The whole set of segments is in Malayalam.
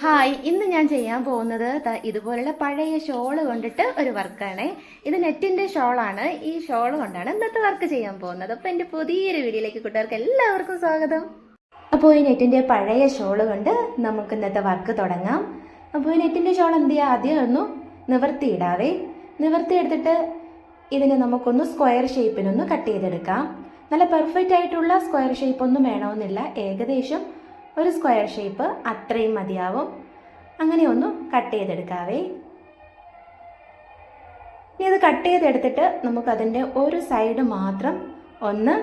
ഹായ് ഇന്ന് ഞാൻ ചെയ്യാൻ പോകുന്നത് ഇതുപോലുള്ള പഴയ ഷോൾ കൊണ്ടിട്ട് ഒരു വർക്കാണ്. ഇത് നെറ്റിന്റെ ഷോളാണ്. ഈ ഷോൾ കൊണ്ടാണ് ഇന്നത്തെ വർക്ക് ചെയ്യാൻ പോകുന്നത്. അപ്പോൾ എന്റെ പുതിയൊരു വീഡിയോയിലേക്ക് കൂട്ടുകാർക്ക് എല്ലാവർക്കും സ്വാഗതം. അപ്പോൾ ഈ നെറ്റിന്റെ പഴയ ഷോൾ കൊണ്ട് നമുക്ക് ഇന്നത്തെ വർക്ക് തുടങ്ങാം. അപ്പോൾ ഈ നെറ്റിന്റെ ഷോൾ എന്ത് ചെയ്യുക ആദ്യം ഒന്ന് നിവർത്തിയിടാവേ. നിവർത്തി എടുത്തിട്ട് ഇതിനെ നമുക്കൊന്ന് സ്ക്വയർ ഷേപ്പിനൊന്ന് കട്ട് ചെയ്തെടുക്കാം. നല്ല പെർഫെക്റ്റ് ആയിട്ടുള്ള സ്ക്വയർ ഷേപ്പ് ഒന്നും വേണമെന്നില്ല. ഏകദേശം ഒരു സ്ക്വയർ ഷേപ്പ് അത്രയും മതിയാവും. അങ്ങനെ ഒന്ന് കട്ട് ചെയ്തെടുക്കാവേ. ഇനി അത് കട്ട് ചെയ്തെടുത്തിട്ട് നമുക്കതിന്റെ ഒരു സൈഡ് മാത്രം ഒന്ന്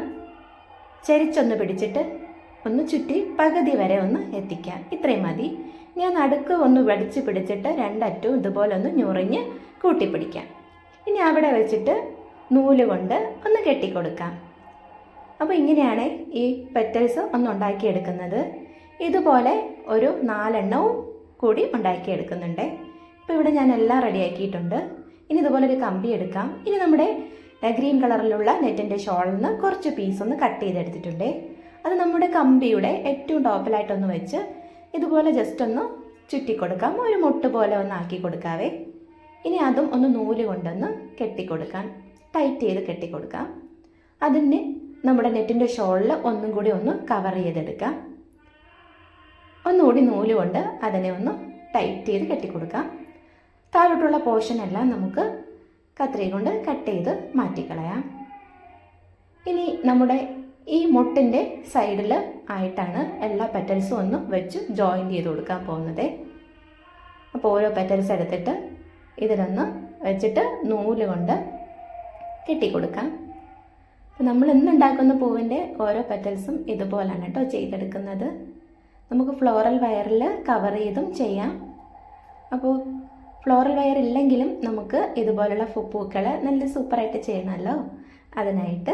ചരിച്ചൊന്ന് പിടിച്ചിട്ട് ഒന്ന് ചുറ്റി പകുതി വരെ ഒന്ന് എത്തിക്കാം. ഇത്രയും മതി. ഞാൻ നടുക്ക് ഒന്ന് വടിച്ച് പിടിച്ചിട്ട് രണ്ടറ്റവും ഇതുപോലെ ഒന്ന് ഞുറിഞ്ഞ് കൂട്ടിപ്പിടിക്കാം. ഇനി അവിടെ വെച്ചിട്ട് നൂൽ കൊണ്ട് ഒന്ന് കെട്ടിക്കൊടുക്കാം. അപ്പോൾ ഇങ്ങനെയാണ് ഈ പെറ്റൽസ് ഒന്ന് ഉണ്ടാക്കിയെടുക്കുന്നത്. ഇതുപോലെ ഒരു നാലെണ്ണവും കൂടി ഉണ്ടാക്കിയെടുക്കുന്നുണ്ട്. ഇപ്പോൾ ഇവിടെ ഞാൻ എല്ലാം റെഡിയാക്കിയിട്ടുണ്ട്. ഇനി ഇതുപോലെ ഒരു കമ്പി എടുക്കാം. ഇനി നമ്മുടെ ഗ്രീൻ കളറിലുള്ള നെറ്റിന്റെ ഷോളിൽ നിന്ന് കുറച്ച് പീസ് ഒന്ന് കട്ട് ചെയ്തെടുത്തിട്ടുണ്ട്. അത് നമ്മുടെ കമ്പിയുടെ ഏറ്റവും ടോപ്പിലായിട്ടൊന്ന് വെച്ച് ഇതുപോലെ ജസ്റ്റ് ഒന്ന് ചുറ്റിക്കൊടുക്കാം. ഒരു മുട്ട് പോലെ ഒന്ന് ആക്കി കൊടുക്കാവേ. ഇനി അതും ഒന്ന് നൂൽ കൊണ്ടൊന്ന് കെട്ടിക്കൊടുക്കാം. ടൈറ്റ് ചെയ്ത് കെട്ടിക്കൊടുക്കാം. അതിന് നമ്മുടെ നെറ്റിന്റെ ഷോളിൽ ഒന്നും കൂടി ഒന്ന് കവർ ചെയ്തെടുക്കാം. ഒന്നുകൂടി നൂൽ കൊണ്ട് അതിനെ ഒന്ന് ടൈറ്റ് ചെയ്ത് കെട്ടിക്കൊടുക്കാം. താഴോട്ടുള്ള പോർഷൻ എല്ലാം നമുക്ക് കത്രി കൊണ്ട് കട്ട് ചെയ്ത് മാറ്റിക്കളയാം. ഇനി നമ്മുടെ ഈ മുട്ടിന്റെ സൈഡിൽ ആയിട്ടാണ് എല്ലാ പെറ്റൽസും ഒന്ന് വെച്ച് ജോയിന്റ് ചെയ്ത് കൊടുക്കാൻ പോകുന്നത്. അപ്പോൾ ഓരോ പെറ്റൽസ് എടുത്തിട്ട് ഇതിലൊന്ന് വെച്ചിട്ട് നൂൽ കൊണ്ട് കെട്ടിക്കൊടുക്കാം. നമ്മൾ ഇന്നുണ്ടാക്കുന്ന പൂവിന്റെ ഓരോ പെറ്റൽസും ഇതുപോലാണ് കേട്ടോ ചെയ്തെടുക്കുന്നത്. നമുക്ക് ഫ്ലോറൽ വയറിൽ കവർ ചെയ്തും ചെയ്യാം. അപ്പോൾ ഫ്ലോറൽ വയർ ഇല്ലെങ്കിലും നമുക്ക് ഇതുപോലുള്ള പൂക്കൾ നല്ല സൂപ്പറായിട്ട് ചെയ്യണമല്ലോ. അതിനായിട്ട്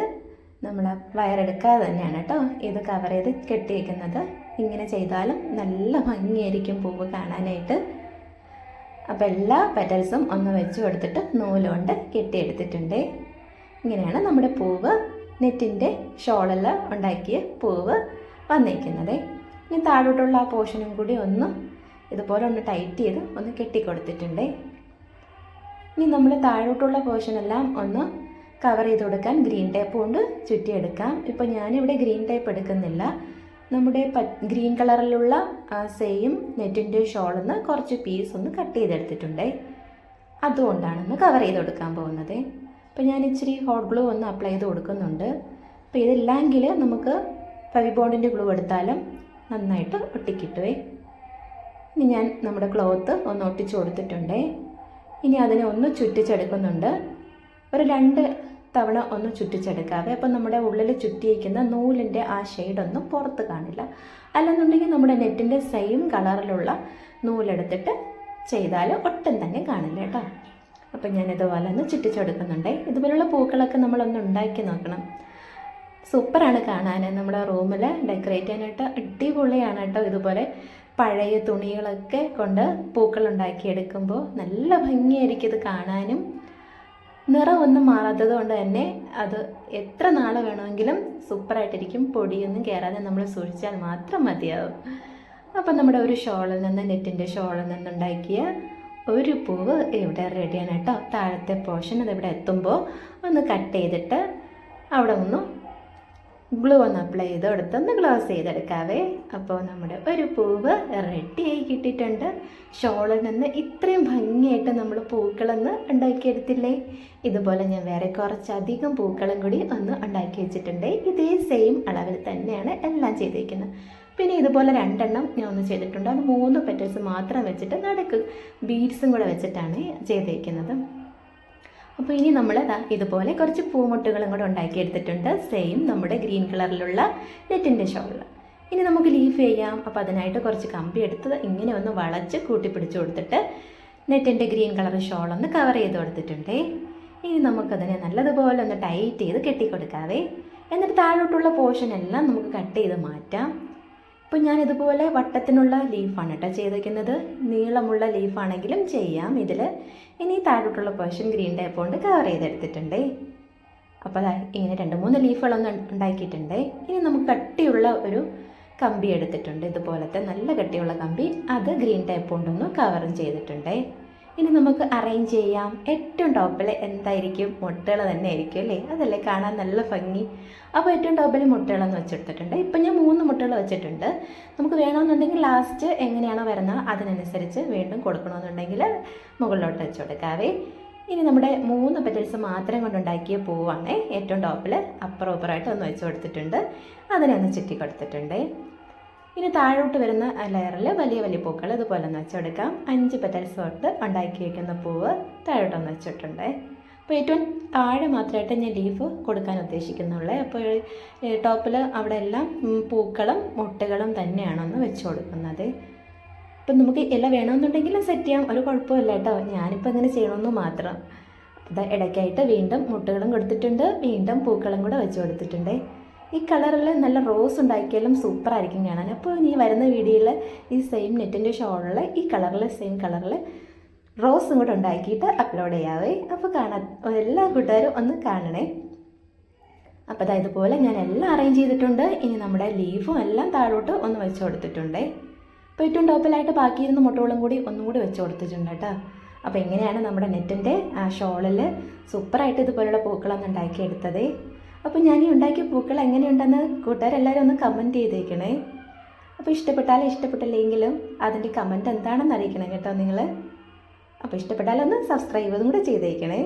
നമ്മൾ വയറെടുക്കാതെ തന്നെയാണ് കേട്ടോ ഇത് കവർ ചെയ്ത് കെട്ടിയിരിക്കുന്നത് ഇങ്ങനെ ചെയ്താലും നല്ല ഭംഗിയായിരിക്കും പൂവ് കാണാനായിട്ട്. അപ്പോൾ എല്ലാ പെറ്റൽസും ഒന്ന് വെച്ച് കൊടുത്തിട്ട് നൂലുകൊണ്ട് കെട്ടിയെടുത്തിട്ടുണ്ട്. ഇങ്ങനെയാണ് നമ്മുടെ പൂവ് നെറ്റിന്റെ ഷോളെല്ലാം ഉണ്ടാക്കിയ പൂവ് വന്നിരിക്കുന്നത് ഇനി താഴോട്ടുള്ള ആ പോർഷനും കൂടി ഒന്ന് ഇതുപോലെ ഒന്ന് ടൈറ്റ് ചെയ്ത് ഒന്ന് കെട്ടിക്കൊടുത്തിട്ടുണ്ട്. ഇനി നമ്മൾ താഴോട്ടുള്ള പോർഷനെല്ലാം ഒന്ന് കവർ ചെയ്ത് കൊടുക്കാൻ ഗ്രീൻ ടേപ്പ് കൊണ്ട് ചുറ്റിയെടുക്കാം. ഇപ്പോൾ ഞാനിവിടെ ഗ്രീൻ ടേപ്പ് എടുക്കുന്നില്ല. നമ്മുടെ ഗ്രീൻ കളറിലുള്ള സെയിം നെറ്റിന്റെ ഷോളിൽ നിന്ന് കുറച്ച് പീസ് ഒന്ന് കട്ട് ചെയ്തെടുത്തിട്ടുണ്ട്. അതുകൊണ്ടാണ് ഒന്ന് കവർ ചെയ്ത് കൊടുക്കാൻ പോകുന്നത്. അപ്പോൾ ഞാൻ ഇച്ചിരി ഹോട്ട് ഗ്ലൂ ഒന്ന് അപ്ലൈ ചെയ്ത് കൊടുക്കുന്നുണ്ട്. അപ്പോൾ ഇതില്ലെങ്കിൽ നമുക്ക് ഫെവിബോണ്ടിന്റെ ഗ്ലൂ എടുത്താലും നന്നായിട്ട് ഒട്ടിക്കിട്ടുവേ. ഇനി ഞാൻ നമ്മുടെ ക്ലോത്ത് ഒന്ന് ഒട്ടിച്ചു കൊടുത്തിട്ടുണ്ട്. ഇനി അതിനെ ഒന്ന് ചുറ്റിച്ചെടുക്കുന്നുണ്ട്. ഒരു രണ്ട് തവണ ഒന്ന് ചുറ്റിച്ചെടുക്കാവേ. അപ്പം നമ്മുടെ ഉള്ളിൽ ചുറ്റിയിരിക്കുന്ന നൂലിന്റെ ആ ഷെയ്ഡൊന്നും പുറത്ത് കാണില്ല. അല്ലെന്നുണ്ടെങ്കിൽ നമ്മുടെ നെറ്റിന്റെ സെയിം കളറിലുള്ള നൂലെടുത്തിട്ട് ചെയ്താൽ ഒട്ടും തന്നെ കാണില്ല കേട്ടോ. അപ്പം ഞാൻ ഇതുപോലെ ഒന്ന് ചുറ്റിച്ചെടുക്കുന്നുണ്ട്. ഇതുപോലുള്ള പൂക്കളൊക്കെ നമ്മളൊന്ന് ഉണ്ടാക്കി നോക്കണം. സൂപ്പറാണ് കാണാൻ. നമ്മുടെ റൂമിൽ ഡെക്കറേറ്റ് ചെയ്യാനായിട്ട് അടിപൊളിയാണ് കേട്ടോ ഇതുപോലെ. പഴയ തുണികളൊക്കെ കൊണ്ട് പൂക്കൾ ഉണ്ടാക്കിയെടുക്കുമ്പോൾ നല്ല ഭംഗിയായിരിക്കും ഇത് കാണാനും. നിറമൊന്നും മാറാത്തത് കൊണ്ട് തന്നെ അത് എത്ര നാൾ വേണമെങ്കിലും സൂപ്പറായിട്ടിരിക്കും. പൊടിയൊന്നും കയറാതെ നമ്മൾ സൂക്ഷിച്ചാൽ മാത്രം മതിയാവും. അപ്പം നമ്മുടെ ഒരു ഷോളിൽ നിന്ന് നെറ്റിന്റെ ഷോളിൽ നിന്നുണ്ടാക്കിയ ഒരു പൂവ് ഇവിടെ റെഡിയാണ് കേട്ടോ. താഴത്തെ പോർഷൻ ഇവിടെ എത്തുമ്പോൾ ഒന്ന് കട്ട് ചെയ്തിട്ട് അവിടെ ഒന്ന് ഗ്ലൂ ഒന്ന് അപ്ലൈ ചെയ്ത് കൊടുത്തൊന്ന് ഗ്ലോസ് ചെയ്തെടുക്കാവേ. അപ്പോൾ നമ്മുടെ ഒരു പൂവ് റെഡിയായി കിട്ടിയിട്ടുണ്ട്. ഷോളിൽ നിന്ന് ഇത്രയും ഭംഗിയായിട്ട് നമ്മൾ പൂക്കളൊന്ന് ഉണ്ടാക്കിയെടുത്തില്ലേ? ഇതുപോലെ ഞാൻ വേറെ കുറച്ചധികം പൂക്കളും കൂടി ഒന്ന് ഉണ്ടാക്കി വെച്ചിട്ടുണ്ട്. ഇതേ സെയിം അളവിൽ തന്നെയാണ് എല്ലാം ചെയ്തിരിക്കുന്നത് പിന്നെ ഇതുപോലെ രണ്ടെണ്ണം ഞാൻ ഒന്ന് ചെയ്തിട്ടുണ്ട്. അത് മൂന്ന് പെറ്റൽസ് മാത്രം വെച്ചിട്ട് നടക്ക് ബീഡ്സും കൂടെ വെച്ചിട്ടാണ് ചെയ്തിരിക്കുന്നത് അപ്പോൾ ഇനി നമ്മൾ ഇതുപോലെ കുറച്ച് പൂമുട്ടുകളും കൂടെ ഉണ്ടാക്കിയെടുത്തിട്ടുണ്ട്. സെയിം നമ്മുടെ ഗ്രീൻ കളറിലുള്ള നെറ്റിന്റെ ഷോളിൽ ഇനി നമുക്ക് ലീഫ് ചെയ്യാം. അപ്പോൾ അതിനായിട്ട് കുറച്ച് കമ്പി എടുത്ത് ഇങ്ങനെ ഒന്ന് വളച്ച് കൂട്ടിപ്പിടിച്ച് കൊടുത്തിട്ട് നെറ്റിന്റെ ഗ്രീൻ കളർ ഷോളൊന്ന് കവർ ചെയ്ത് കൊടുത്തിട്ടുണ്ട്. ഇനി നമുക്കതിനെ നല്ലതുപോലെ ഒന്ന് ടൈറ്റ് ചെയ്ത് കെട്ടിക്കൊടുക്കാവേ. എന്നിട്ട് താഴോട്ടുള്ള പോർഷൻ എല്ലാം നമുക്ക് കട്ട് ചെയ്ത് മാറ്റാം. ഇപ്പോൾ ഞാൻ ഇതുപോലെ വട്ടത്തിനുള്ള ലീഫാണ് കേട്ടോ ചെയ്തേക്കുന്നത്. നീളമുള്ള ലീഫാണെങ്കിലും ചെയ്യാം. ഇതിൽ ഇനി താഴോട്ടുള്ള പോർഷൻ ഗ്രീൻ ടൈപ്പ് കൊണ്ട് കവർ ചെയ്തെടുത്തിട്ടുണ്ട്. അപ്പോൾ ഇങ്ങനെ രണ്ട് മൂന്ന് ലീഫുകളൊന്നും ഉണ്ടാക്കിയിട്ടുണ്ട്. ഇനി നമുക്ക് കട്ടിയുള്ള ഒരു കമ്പി എടുത്തിട്ടുണ്ട്. ഇതുപോലത്തെ നല്ല കട്ടിയുള്ള കമ്പി അത് ഗ്രീൻ ടൈപ്പ് കൊണ്ടൊന്ന് കവറും ചെയ്തിട്ടുണ്ട്. ഇനി നമുക്ക് അറേഞ്ച് ചെയ്യാം. ഏറ്റവും ടോപ്പിൽ എന്തായിരിക്കും? മുട്ടകൾ തന്നെ ആയിരിക്കും അല്ലേ? അതല്ലേ കാണാൻ നല്ല ഭംഗി. അപ്പോൾ ഏറ്റവും ടോപ്പിൽ മുട്ടകളെന്ന് വെച്ചെടുത്തിട്ടുണ്ട്. ഇപ്പം ഞാൻ മൂന്ന് മുട്ടകൾ വെച്ചിട്ടുണ്ട്. നമുക്ക് വേണമെന്നുണ്ടെങ്കിൽ ലാസ്റ്റ് എങ്ങനെയാണോ വരുന്നത് അതിനനുസരിച്ച് വീണ്ടും കൊടുക്കണമെന്നുണ്ടെങ്കിൽ മുകളിലോട്ട് വെച്ച് കൊടുക്കാവേ. ഇനി നമ്മുടെ മൂന്ന് പെറ്റൽസ് മാത്രം കൊണ്ടുണ്ടാക്കിയ പൂവാണ് ഏറ്റവും ടോപ്പിൽ അപ്പുറം അപ്പുറമായിട്ട് ഒന്ന് വെച്ച് കൊടുത്തിട്ടുണ്ട്. അതിനെ ഒന്ന് ചുറ്റി കൊടുത്തിട്ടുണ്ട് ഇനി താഴോട്ട് വരുന്ന ലെയറിൽ വലിയ വലിയ പൂക്കൾ ഇതുപോലെ ഒന്ന് വെച്ചെടുക്കാം. അഞ്ച് പെറ്റൽസ് തൊട്ട് ഉണ്ടാക്കി വയ്ക്കുന്ന പൂവ് താഴോട്ടൊന്ന് വെച്ചിട്ടുണ്ട്. അപ്പോൾ ഏറ്റവും താഴെ മാത്രമായിട്ട് ഞാൻ ലീഫ് കൊടുക്കാൻ ഉദ്ദേശിക്കുന്നുള്ളേ. അപ്പോൾ ടോപ്പിൽ അവിടെ എല്ലാം പൂക്കളും മുട്ടകളും തന്നെയാണ് ഒന്ന് വെച്ച് കൊടുക്കുന്നത്. അപ്പം നമുക്ക് ഇല വേണമെന്നുണ്ടെങ്കിൽ സെറ്റ് ചെയ്യാം. ഒരു കുഴപ്പമില്ല കേട്ടോ. ഞാനിപ്പോൾ ഇങ്ങനെ ചെയ്യണമെന്ന് മാത്രം. ഇടയ്ക്കായിട്ട് വീണ്ടും മുട്ടകളും കൊടുത്തിട്ടുണ്ട്. വീണ്ടും പൂക്കളും കൂടെ വെച്ച് കൊടുത്തിട്ടുണ്ട്. ഈ കളറിൽ നല്ല റോസ് ഉണ്ടാക്കിയാലും സൂപ്പർ ആയിരിക്കും കാണാൻ. അപ്പോൾ ഇനി വരുന്ന വീഡിയോയിൽ ഈ സെയിം നെറ്റിന്റെ ഷോളിൽ ഈ കളറിൽ സെയിം കളറിൽ റോസും കൂടെ ഉണ്ടാക്കിയിട്ട് അപ്ലോഡ് ചെയ്യാവേ. അപ്പോൾ കാണാൻ എല്ലാ കൂട്ടുകാരും ഒന്ന് കാണണേ. അപ്പോൾ അതായത് ഇതുപോലെ ഞാൻ എല്ലാം അറേഞ്ച് ചെയ്തിട്ടുണ്ട്. ഇനി നമ്മുടെ ലീഫും എല്ലാം താഴോട്ട് ഒന്ന് വെച്ച് കൊടുത്തിട്ടുണ്ടേ. അപ്പോൾ ഏറ്റവും ടോപ്പിലായിട്ട് ബാക്കിയിരുന്ന മുട്ടകളും കൂടി ഒന്നും കൂടി വെച്ച് കൊടുത്തിട്ടുണ്ട് കേട്ടോ. അപ്പോൾ എങ്ങനെയാണ് നമ്മുടെ നെറ്റിന്റെ ഷോളിൽ സൂപ്പറായിട്ട് ഇതുപോലുള്ള പൂക്കളൊന്നും ഉണ്ടാക്കിയെടുത്തത്. അപ്പോൾ ഞാൻ ഈ ഉണ്ടാക്കിയ പൂക്കൾ എങ്ങനെയുണ്ടെന്ന് കൂട്ടുകാരെല്ലാവരും ഒന്ന് കമന്റ് ചെയ്തേക്കണേ. അപ്പോൾ ഇഷ്ടപ്പെട്ടാലും ഇഷ്ടപ്പെട്ടില്ലെങ്കിലും അതിന്റെ കമന്റ് എന്താണെന്ന് അറിയിക്കണം കേട്ടോ നിങ്ങൾ അപ്പോൾ ഇഷ്ടപ്പെട്ടാലൊന്ന് സബ്സ്ക്രൈബും കൂടെ ചെയ്തേക്കണേ.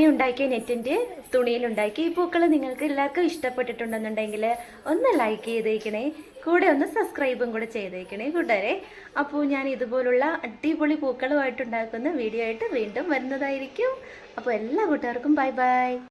ഈ ഉണ്ടാക്കിയ നെറ്റിന്റെ തുണിയിലുണ്ടാക്കി ഈ പൂക്കൾ നിങ്ങൾക്ക് എല്ലാവർക്കും ഇഷ്ടപ്പെട്ടിട്ടുണ്ടെന്നുണ്ടെങ്കിൽ ഒന്ന് ലൈക്ക് ചെയ്തേക്കണേ. കൂടെ ഒന്ന് സബ്സ്ക്രൈബും കൂടെ ചെയ്തേക്കണേ കൂട്ടുകാരെ. അപ്പോൾ ഞാൻ ഇതുപോലുള്ള അടിപൊളി പൂക്കളുമായിട്ട് ഉണ്ടാക്കുന്ന വീഡിയോ ആയിട്ട് വീണ്ടും വരുന്നതായിരിക്കും. അപ്പോൾ എല്ലാ കൂട്ടുകാർക്കും ബൈ ബൈ